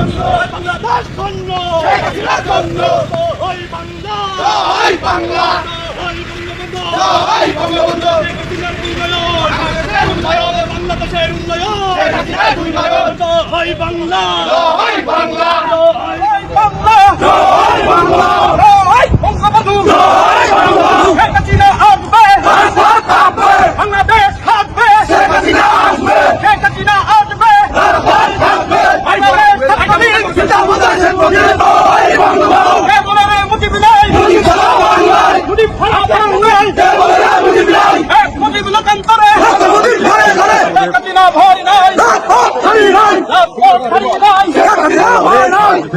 বাংলাদেশ জন্য জয় বাংলা বাংলা ওই বঙ্গবন্ধু জয় বঙ্গবন্ধু শেখ বাংলা জয় বাংলা জয় বাংলা জয় বঙ্গবন্ধু জয় বাংলা শেখ হাসিনা আসবে ভারত থাকবে বাংলাদেশ থাকবে শেখ হাসিনা আসবে শেখ হাসিনা আসবে ভারত থাকবে বাংলাদেশ থাকবে পিতামাতার শেখ মুজিবের জয় বঙ্গবন্ধু কে বলে রে মুজিব নাই মুজিব সারা বাংলায় মুজিব ফাড়া বাংলায় কে বলে রে মুজিব নাই এক মুজিব লোকান্তরে রাজা মুজিব ঘরে ঘরে শেখ হাসিনা ভয় নাই রাজপথ ছাড়ি নাই রাজপথ ছাড়ি নাই শেখ হাসিনা ভয় নাই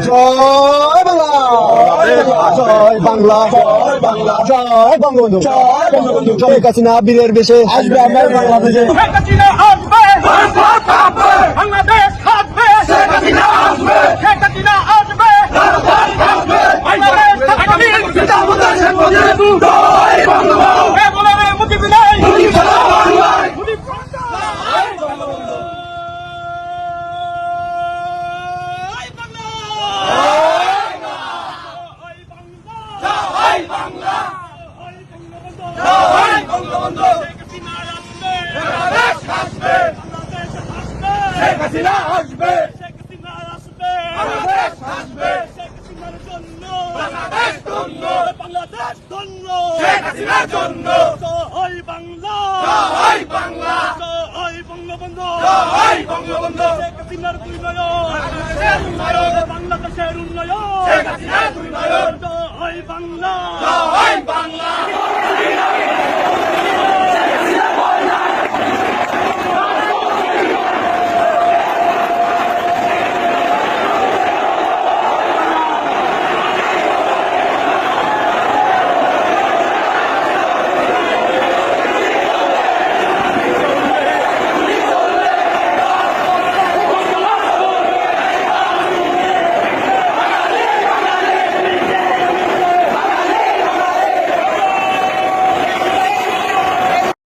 জয় বাংলা জয় বাংলা জয় বাংলা জয় বঙ্গবন্ধু জয় বঙ্গবন্ধু হাসিনা বীরের বেশে আসবে আমার বাংলাদেশ থাকবে শেখ হাসিনা আসবে শেখ হাসিনা আসবে ভারত থাকবে বাংলাদেশ থাকবে পিতামাতার শেখ মুজিবের জয় বঙ্গবন্ধু কে বলে রে মুজিব নাই মুজিব সারা বাংলায় মুজিব জয় বাংলা জয় বাংলা জয় বাংলা। জয় বঙ্গবন্ধু। শেখ হাসিনা আসবে বাংলাদেশ আসবে। বাংলাদেশ আসবে শেখ হাসিনা আসবে। শেখ হাসিনা আসবে বাংলাদেশ আসবে। শেখ হাসিনার জন্য বাংলাদেশ ধন্য। বাংলাদেশ ধন্য শেখ হাসিনার জন্য জয় বাংলা। জয় বাংলা। জয় বঙ্গবন্ধু। জয় বঙ্গবন্ধু। শেখ হাসিনার উন্নয়ন বাংলাদেশের বাংলাদেশের উন্নয়ন। শেখ হাসিনার উন্নয়ন জয় বাংলা। জয় বাংলা।